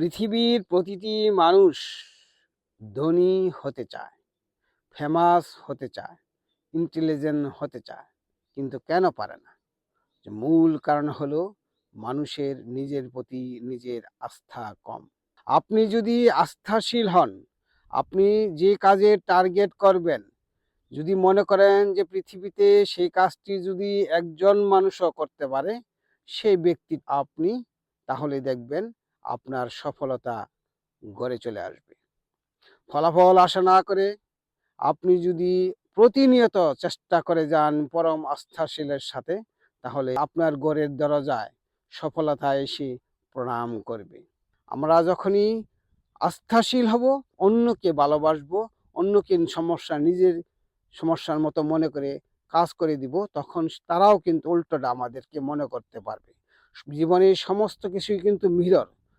পৃথিবীর প্রতিটি মানুষ ধনী হতে চায় ফেমাস হতে চায় ইন্টেলিজেন্ট হতে চায়, কিন্তু কেন পারে না? মূল কারণ হলো মানুষের নিজের প্রতি নিজের আস্থা কম। আপনি যদি আস্থাশীল হন, আপনি যে কাজে টার্গেট করবেন, যদি মনে করেন যে পৃথিবীতে সেই কাজটি যদি একজন মানুষও করতে পারে, সেই ব্যক্তি আপনি, তাহলে দেখবেন আপনার সফলতা গড়ে চলে আসবে। ফলাফল আশা না করে আপনি যদি প্রতিনিয়ত চেষ্টা করে যান পরম আস্থাশীলের সাথে, তাহলে আপনার গড়ের দরজায় সফলতা এসে প্রণাম করবে। আমরা যখনই আস্থাশীল হব, অন্যকে ভালোবাসবো, অন্যকে সমস্যা, নিজের সমস্যার মতো মনে করে কাজ করে দিব, তখন তারাও কিন্তু উল্টোটা আমাদেরকে মনে করতে পারবে। জীবনের সমস্ত কিছুই কিন্তু মিরর।